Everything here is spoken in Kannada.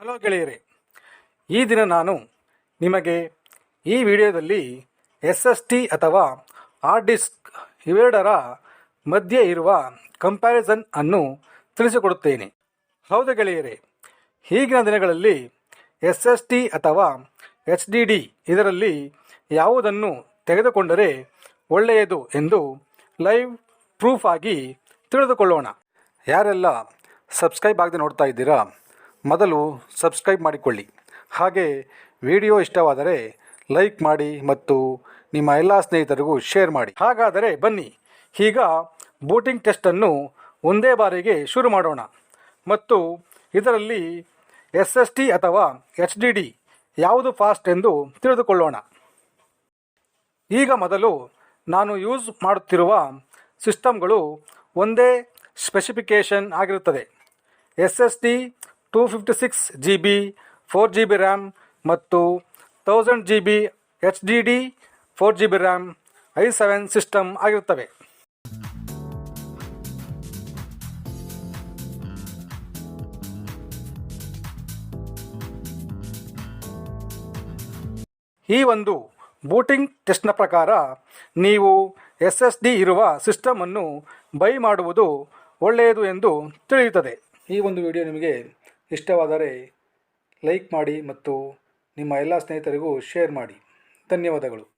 ಹಲೋ ಗೆಳೆಯರೆ, ಈ ದಿನ ನಾನು ನಿಮಗೆ ಈ ವಿಡಿಯೋದಲ್ಲಿ ಎಸ್ ಎಸ್ ಟಿ ಅಥವಾ ಹಾರ್ಡ್ ಡಿಸ್ಕ್ ಇವೆರಡರ ಮಧ್ಯೆ ಇರುವ ಕಂಪ್ಯಾರಿಸನ್ ಅನ್ನು ತಿಳಿಸಿಕೊಡುತ್ತೇನೆ. ಹೌದು ಗೆಳೆಯರೆ, ಈಗಿನ ದಿನಗಳಲ್ಲಿ ಎಸ್ ಎಸ್ ಟಿ ಅಥವಾ ಎಚ್ ಡಿ ಡಿ ಇದರಲ್ಲಿ ಯಾವುದನ್ನು ತೆಗೆದುಕೊಂಡರೆ ಒಳ್ಳೆಯದು ಎಂದು ಲೈವ್ ಪ್ರೂಫ್ ಆಗಿ ತಿಳಿದುಕೊಳ್ಳೋಣ. ಯಾರೆಲ್ಲ ಸಬ್ಸ್ಕ್ರೈಬ್ ಆಗದೆ ನೋಡ್ತಾ ಇದ್ದೀರಾ ಮೊದಲು ಸಬ್ಸ್ಕ್ರೈಬ್ ಮಾಡಿಕೊಳ್ಳಿ. ಹಾಗೆ ವಿಡಿಯೋ ಇಷ್ಟವಾದರೆ ಲೈಕ್ ಮಾಡಿ ಮತ್ತು ನಿಮ್ಮ ಎಲ್ಲ ಸ್ನೇಹಿತರಿಗೂ ಶೇರ್ ಮಾಡಿ. ಹಾಗಾದರೆ ಬನ್ನಿ. ಈಗ ಬೂಟಿಂಗ್ ಟೆಸ್ಟನ್ನು ಒಂದೇ ಬಾರಿಗೆ ಶುರು ಮಾಡೋಣ. ಮತ್ತು ಇದರಲ್ಲಿ ಎಸ್ ಎಸ್ ಟಿ ಅಥವಾ ಎಚ್ ಡಿ ಡಿ ಯಾವುದು ಫಾಸ್ಟ್ ಎಂದು ತಿಳಿದುಕೊಳ್ಳೋಣ. ಈಗ ಮೊದಲು ನಾನು ಯೂಸ್ ಮಾಡುತ್ತಿರುವ ಸಿಸ್ಟಮ್ಗಳು ಒಂದೇ ಸ್ಪೆಸಿಫಿಕೇಷನ್ ಆಗಿರುತ್ತದೆ. S S D two fifty six G B four G B RAM ಮತ್ತು thousand G B H D D four G B RAM I seven system ಆಗಿರುತ್ತವೆ. ಈ ಒಂದು ಬೂಟಿಂಗ್ ಟೆಸ್ಟ್ನ ಪ್ರಕಾರ ನೀವು ಎಸ್ ಎಸ್ ಡಿ ಇರುವ ಸಿಸ್ಟಮನ್ನು ಬೈ ಮಾಡುವುದು ಒಳ್ಳೆಯದು ಎಂದು ತಿಳಿಯುತ್ತದೆ. ಈ ಒಂದು ವಿಡಿಯೋ ನಿಮಗೆ ಇಷ್ಟವಾದರೆ ಲೈಕ್ ಮಾಡಿ ಮತ್ತು ನಿಮ್ಮ ಎಲ್ಲ ಸ್ನೇಹಿತರಿಗೂ ಶೇರ್ ಮಾಡಿ. ಧನ್ಯವಾದಗಳು.